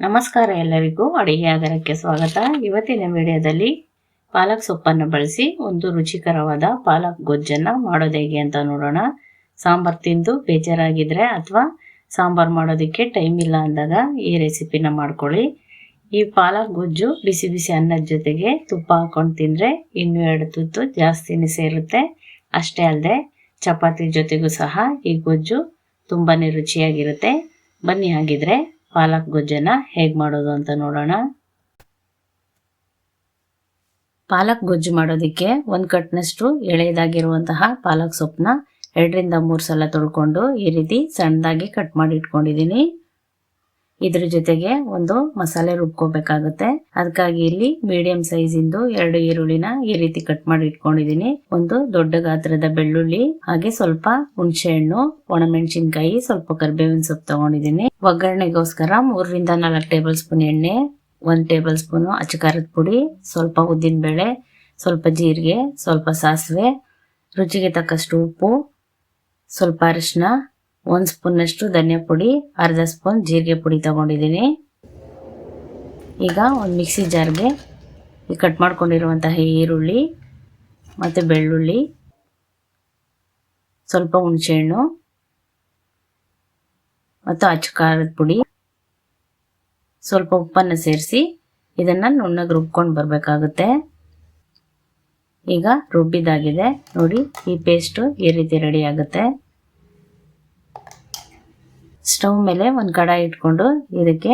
ನಮಸ್ಕಾರ ಎಲ್ಲರಿಗೂ ಅಡುಗೆ ಆಗರಕ್ಕೆ ಸ್ವಾಗತ. ಇವತ್ತಿನ ವಿಡಿಯೋದಲ್ಲಿ ಪಾಲಕ್ ಸೊಪ್ಪನ್ನು ಬಳಸಿ ಒಂದು ರುಚಿಕರವಾದ ಪಾಲಕ್ ಗೊಜ್ಜನ್ನ ಮಾಡೋದು ಹೇಗೆ ಅಂತ ನೋಡೋಣ. ಸಾಂಬಾರ್ ತಿಂದು ಬೇಜಾರಾಗಿದ್ರೆ ಅಥವಾ ಸಾಂಬಾರ್ ಮಾಡೋದಕ್ಕೆ ಟೈಮ್ ಇಲ್ಲ ಅಂದಾಗ ಈ ರೆಸಿಪಿನ ಮಾಡ್ಕೊಳ್ಳಿ. ಈ ಪಾಲಕ್ ಗೊಜ್ಜು ಬಿಸಿ ಬಿಸಿ ಅನ್ನದ ಜೊತೆಗೆ ತುಪ್ಪ ಹಾಕೊಂಡು ತಿಂದರೆ ಇನ್ನೂ ಎರಡು ತುತ್ತು ಜಾಸ್ತಿನೇ ಸೇರುತ್ತೆ. ಅಷ್ಟೇ ಅಲ್ಲದೆ ಚಪಾತಿ ಜೊತೆಗೂ ಸಹ ಈ ಗೊಜ್ಜು ತುಂಬಾ ರುಚಿಯಾಗಿರುತ್ತೆ. ಬನ್ನಿ ಹಾಗಿದ್ರೆ ಪಾಲಕ್ ಗೊಜ್ಜನ್ನ ಹೇಗೆ ಮಾಡೋದು ಅಂತ ನೋಡೋಣ. ಪಾಲಕ್ ಗೊಜ್ಜು ಮಾಡೋದಕ್ಕೆ ಒಂದು ಕಟ್ನಷ್ಟು ಎಳೆಯದಾಗಿರುವಂತಹ ಪಾಲಕ್ ಸೊಪ್ಪನ್ನ ಎರಡರಿಂದ ಮೂರು ಸಲ ತೊಳ್ಕೊಂಡು ಈ ರೀತಿ ಸಣ್ಣದಾಗಿ ಕಟ್ ಮಾಡಿ ಇಟ್ಕೊಂಡಿದ್ದೀನಿ. ಇದ್ರ ಜೊತೆಗೆ ಒಂದು ಮಸಾಲೆ ರುಬ್ಕೋಬೇಕಾಗುತ್ತೆ. ಅದಕ್ಕಾಗಿ ಇಲ್ಲಿ ಮೀಡಿಯಂ ಸೈಜ್ ಇಂದು ಎರಡು ಈರುಳ್ಳಿನ ಈ ರೀತಿ ಕಟ್ ಮಾಡಿ ಇಟ್ಕೊಂಡಿದೀನಿ. ಒಂದು ದೊಡ್ಡ ಗಾತ್ರದ ಬೆಳ್ಳುಳ್ಳಿ, ಹಾಗೆ ಸ್ವಲ್ಪ ಹುಣಸೆ ಹಣ್ಣು, ಒಣಮೆಣಸಿನ್ಕಾಯಿ, ಸ್ವಲ್ಪ ಕರ್ಬೇವಿನ ಸೊಪ್ಪು ತಗೊಂಡಿದೀನಿ. ಒಗ್ಗರಣೆಗೋಸ್ಕರ ಮೂರರಿಂದ ನಾಲ್ಕು ಟೇಬಲ್ ಸ್ಪೂನ್ ಎಣ್ಣೆ, ಒಂದ್ ಟೇಬಲ್ ಸ್ಪೂನ್ ಅಚ್ಚಕಾರದ ಪುಡಿ, ಸ್ವಲ್ಪ ಉದ್ದಿನ ಬೇಳೆ, ಸ್ವಲ್ಪ ಜೀರಿಗೆ, ಸ್ವಲ್ಪ ಸಾಸಿವೆ, ರುಚಿಗೆ ತಕ್ಕಷ್ಟು ಉಪ್ಪು, ಸ್ವಲ್ಪ ಅರಿಶಿನ ಒಂದು ಸ್ಪೂನಷ್ಟು ಧನಿಯಾ ಪುಡಿ, ಅರ್ಧ ಸ್ಪೂನ್ ಜೀರಿಗೆ ಪುಡಿ ತಗೊಂಡಿದ್ದೀನಿ. ಈಗ ಒಂದು ಮಿಕ್ಸಿ ಜಾರ್ಗೆ ಈ ಕಟ್ ಮಾಡ್ಕೊಂಡಿರುವಂತಹ ಈರುಳ್ಳಿ ಮತ್ತು ಬೆಳ್ಳುಳ್ಳಿ, ಸ್ವಲ್ಪ ಹುಣಸೆಹಣ್ಣು ಮತ್ತು ಅಚ್ಚು ಖಾರದ ಪುಡಿ, ಸ್ವಲ್ಪ ಉಪ್ಪನ್ನು ಸೇರಿಸಿ ಇದನ್ನು ನುಣ್ಣಗೆ ರುಬ್ಕೊಂಡು ಬರಬೇಕಾಗುತ್ತೆ. ಈಗ ರುಬ್ಬಿದಾಗಿದೆ ನೋಡಿ, ಈ ಪೇಸ್ಟು ಈ ರೀತಿ ರೆಡಿ ಆಗುತ್ತೆ. ಸ್ಟವ್ ಮೇಲೆ ಒಂದು ಕಡಾಯಿ ಇಟ್ಕೊಂಡು ಇದಕ್ಕೆ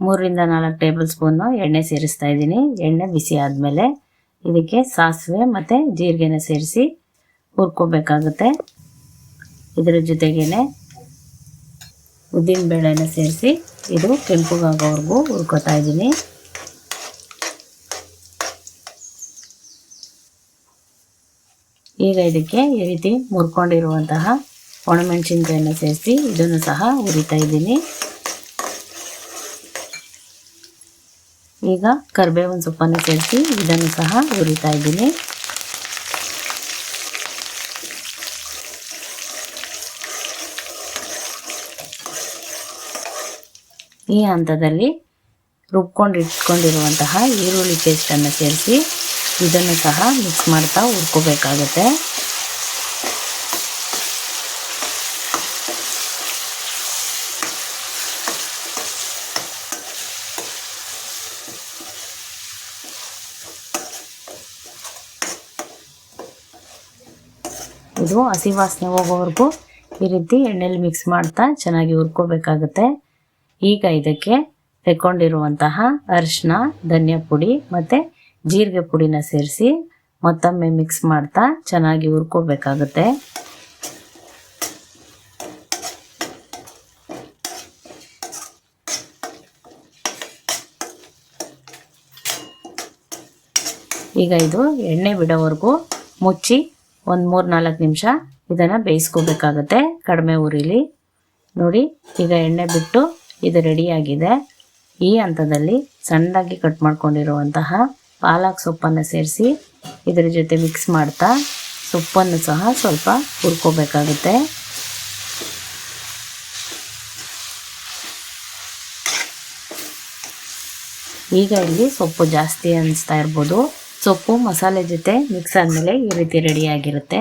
ಮೂರರಿಂದ ನಾಲ್ಕು ಟೇಬಲ್ ಸ್ಪೂನು ಎಣ್ಣೆ ಸೇರಿಸ್ತಾ ಇದ್ದೀನಿ. ಎಣ್ಣೆ ಬಿಸಿ ಆದಮೇಲೆ ಇದಕ್ಕೆ ಸಾಸಿವೆ ಮತ್ತು ಜೀರಿಗೆನ ಸೇರಿಸಿ ಹುರ್ಕೋಬೇಕಾಗುತ್ತೆ. ಇದರ ಜೊತೆಗೇನೆ ಉದ್ದಿನ ಬೇಳೆನ ಸೇರಿಸಿ ಇದು ಕೆಂಪುಗಾಗೋವರೆಗೂ ಹುರ್ಕೋತಾ ಇದ್ದೀನಿ. ಈಗ ಇದಕ್ಕೆ ಈ ರೀತಿ ಮುರ್ಕೊಂಡಿರುವಂತಹ ಒಣಮೆಣಸಿನ್ಕಾಯಿನ ಸೇರಿಸಿ ಇದನ್ನು ಸಹ ಹುರಿತಾ ಇದ್ದೀನಿ. ಈಗ ಕರಿಬೇವಿನ ಸೊಪ್ಪನ್ನು ಸೇರಿಸಿ ಇದನ್ನು ಸಹ ಹುರಿತಾ ಇದ್ದೀನಿ. ಈ ಹಂತದಲ್ಲಿ ರುಬ್ಕೊಂಡು ಇಟ್ಕೊಂಡಿರುವಂತಹ ಈರುಳ್ಳಿ ಪೇಸ್ಟನ್ನು ಸೇರಿಸಿ ಇದನ್ನು ಸಹ ಮಿಕ್ಸ್ ಮಾಡ್ತಾ ಹುರ್ಕೋಬೇಕಾಗುತ್ತೆ. ಇದು ಹಸಿ ವಾಸನೆ ಹೋಗೋವರೆಗೂ ಈ ರೀತಿ ಎಣ್ಣೆಲಿ ಮಿಕ್ಸ್ ಮಾಡ್ತಾ ಚೆನ್ನಾಗಿ ಹುರ್ಕೋಬೇಕಾಗುತ್ತೆ. ಈಗ ಇದಕ್ಕೆ ತೆಕ್ಕೊಂಡಿರುವಂತಹ ಅರಿಶಿನ ಧನಿಯಾ ಪುಡಿ ಮತ್ತು ಜೀರಿಗೆ ಪುಡಿನ ಸೇರಿಸಿ ಮತ್ತೊಮ್ಮೆ ಮಿಕ್ಸ್ ಮಾಡ್ತಾ ಚೆನ್ನಾಗಿ ಹುರ್ಕೋಬೇಕಾಗುತ್ತೆ. ಈಗ ಇದು ಎಣ್ಣೆ ಬಿಡೋವರೆಗೂ ಮುಚ್ಚಿ ಒಂದು ಮೂರು ನಾಲ್ಕು ನಿಮಿಷ ಇದನ್ನು ಬೇಯಿಸ್ಕೋಬೇಕಾಗತ್ತೆ. ಕಡಿಮೆ ಉರಿಲಿ. ನೋಡಿ, ಈಗ ಎಣ್ಣೆ ಬಿಟ್ಟು ಇದು ರೆಡಿಯಾಗಿದೆ ಈ ಹಂತದಲ್ಲಿ ಸಣ್ಣದಾಗಿ ಕಟ್ ಮಾಡ್ಕೊಂಡಿರುವಂತಹ ಪಾಲಕ್ ಸೊಪ್ಪನ್ನು ಸೇರಿಸಿ ಇದರ ಜೊತೆ ಮಿಕ್ಸ್ ಮಾಡ್ತಾ ಸೊಪ್ಪನ್ನು ಸಹ ಸ್ವಲ್ಪ ಹುರ್ಕೋಬೇಕಾಗುತ್ತೆ. ಈಗ ಇಲ್ಲಿ ಸೊಪ್ಪು ಜಾಸ್ತಿ ಅನಿಸ್ತಾ ಇರ್ಬೋದು. ಸೊಪ್ಪು, ಮಸಾಲೆ ಜೊತೆ ಮಿಕ್ಸ್ ಆದಮೇಲೆ ಈ ರೀತಿ ರೆಡಿಯಾಗಿರುತ್ತೆ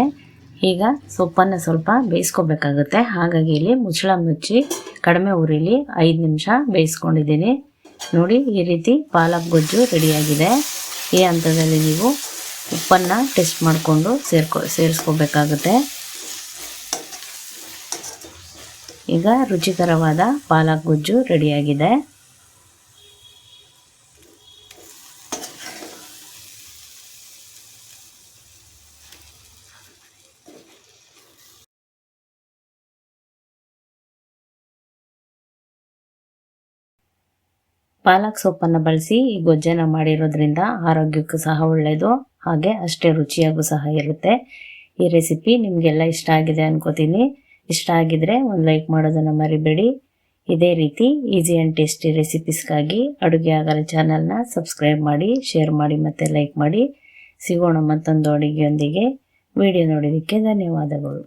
ಈಗ ಸೊಪ್ಪನ್ನು ಸ್ವಲ್ಪ ಬೇಯಿಸ್ಕೋಬೇಕಾಗುತ್ತೆ. ಹಾಗಾಗಿ ಇಲ್ಲಿ ಮುಚ್ಚಳ ಮುಚ್ಚಿ ಕಡಿಮೆ ಉರಿಲಿ ಐದು ನಿಮಿಷ ಬೇಯಿಸ್ಕೊಂಡಿದ್ದೀನಿ. ನೋಡಿ, ಈ ರೀತಿ ಪಾಲಕ್ ಗೊಜ್ಜು ರೆಡಿಯಾಗಿದೆ ಈ ಹಂತದಲ್ಲಿ ನೀವು ಉಪ್ಪನ್ನು ಟೆಸ್ಟ್ ಮಾಡಿಕೊಂಡು ಸೇರ್ಕೊ, ಸೇರಿಸ್ಕೋಬೇಕಾಗುತ್ತೆ. ಈಗ ರುಚಿಕರವಾದ ಪಾಲಕ್ ಗೊಜ್ಜು ರೆಡಿಯಾಗಿದೆ ಪಾಲಕ್ ಸೊಪ್ಪನ್ನು ಬಳಸಿ ಈ ಗೊಜ್ಜನ್ನು ಮಾಡಿರೋದ್ರಿಂದ ಆರೋಗ್ಯಕ್ಕೂ ಸಹ ಒಳ್ಳೆಯದು ಹಾಗೆ ಅಷ್ಟೇ ರುಚಿಯಾಗೂ ಸಹ ಇರುತ್ತೆ. ಈ ರೆಸಿಪಿ ನಿಮಗೆಲ್ಲ ಇಷ್ಟ ಆಗಿದೆ ಅನ್ಕೋತೀನಿ. ಇಷ್ಟ ಆಗಿದ್ರೆ ಒಂದು ಲೈಕ್ ಮಾಡೋದನ್ನು ಮರಿಬೇಡಿ. ಇದೇ ರೀತಿ ಈಸಿ ಆ್ಯಂಡ್ ಟೇಸ್ಟಿ ರೆಸಿಪೀಸ್ಗಾಗಿ ಅಡುಗೆ ಆಗರ ಚಾನಲ್ನ ಸಬ್ಸ್ಕ್ರೈಬ್ ಮಾಡಿ, ಶೇರ್ ಮಾಡಿ ಮತ್ತು ಲೈಕ್ ಮಾಡಿ. ಸಿಗೋಣ ಮತ್ತೊಂದು ಅಡುಗೆಯೊಂದಿಗೆ. ವಿಡಿಯೋ ನೋಡಿದ್ದಕ್ಕೆ ಧನ್ಯವಾದಗಳು.